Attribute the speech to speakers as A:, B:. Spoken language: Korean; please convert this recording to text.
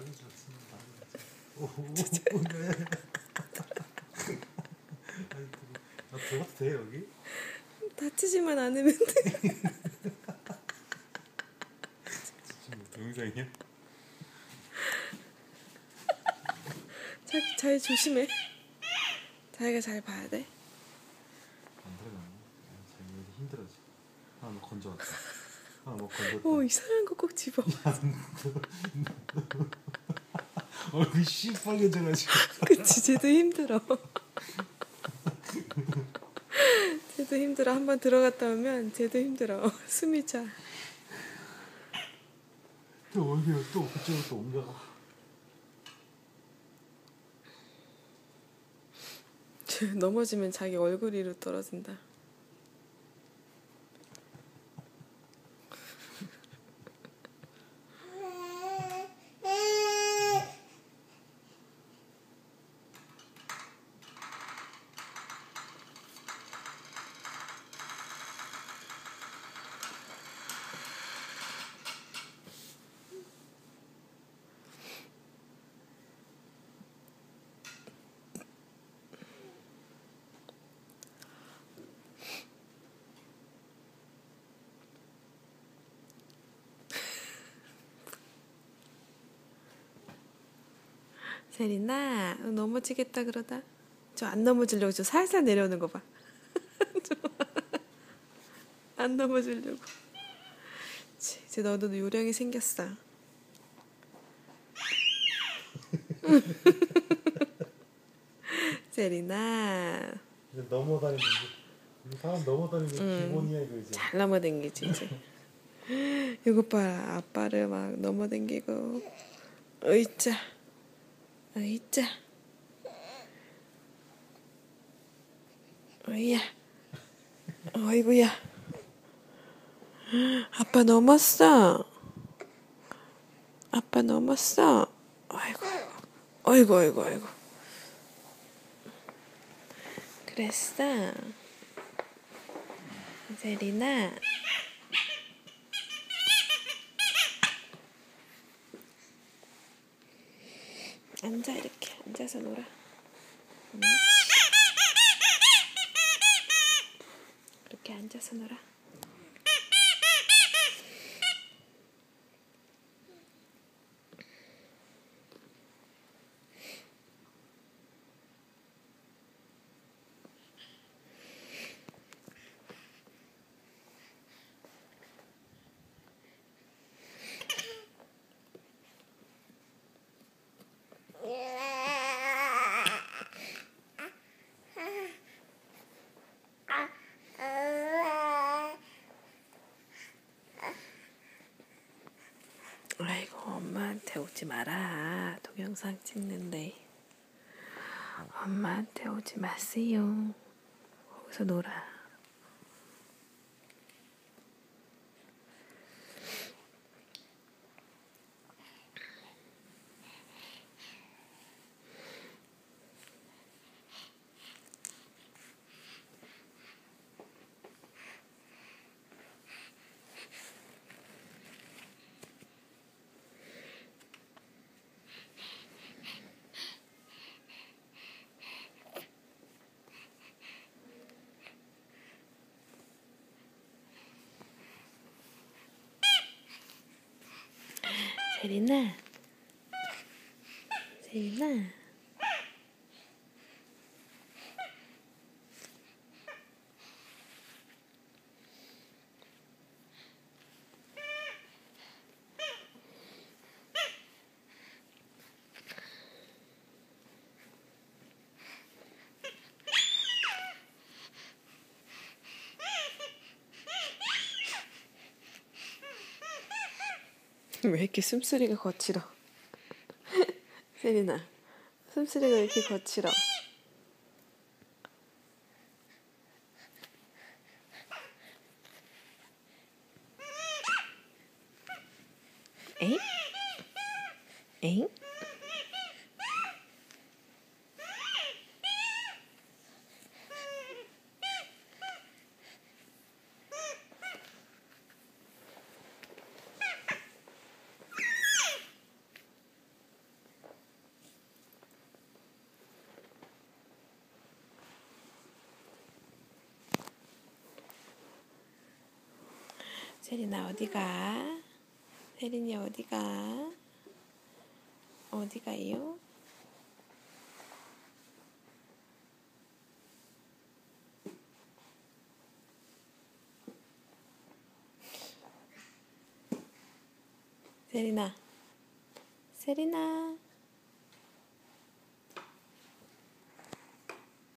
A: 아주 좋습니다. 오, 오, 네. 아니, 나 들어가도 돼 여기?
B: 다치지만 않으면 돼.
A: 지금 뭐 동영상이야?
B: 자기 잘 조심해. 자기가 잘 봐야 돼.
A: 안 들어가네. 지금 여기 힘들어지. 하나 뭐 건져왔다. 하나 뭐 건졌다.
B: 오 이상한 거 꼭 집어.
A: 얼굴 씨빨개져가지고.
B: 그치 쟤도 힘들어. 쟤도 힘들어. 한번 들어갔다 오면 쟤도 힘들어. 숨이 차.
A: 또 얼굴 또 그쪽으로 또 옮겨가.
B: 쟤 넘어지면 자기 얼굴 위로 떨어진다. 세리나 너 넘어지겠다 그러다. 저 안 넘어지려고 저 살살 내려오는 거 봐. 저안 넘어지려고. 치, 이제 너도 요령이 생겼어. 세리나
A: 이제 넘어다니는 게. 이 사람 넘어다니는 게
B: 음.
A: 기본이야 이거 이제.
B: 잘 넘어댕기지 이제. 이것 봐라 아빠를 막 넘어댕기고 으이 짜 으이짜 으이야 어이구야 아빠 넘었어 아빠 넘었어 아이고 아이고 아이고 아이고 그랬어 세리나 앉아 이렇게 앉아서 놀아. 옳지. 그렇게 앉아서 놀아. 아이고 엄마한테 오지 마라. 동영상 찍는데. 엄마한테 오지 마세요. 거기서 놀아. 세리나. 세리나. 왜 이렇게 숨소리가 거칠어? 세리나, 숨소리가 왜 이렇게 거칠어? 에잉? 에잉? 세린아 어디가? 세린이 어디가? 어디가요? 세린아 세린아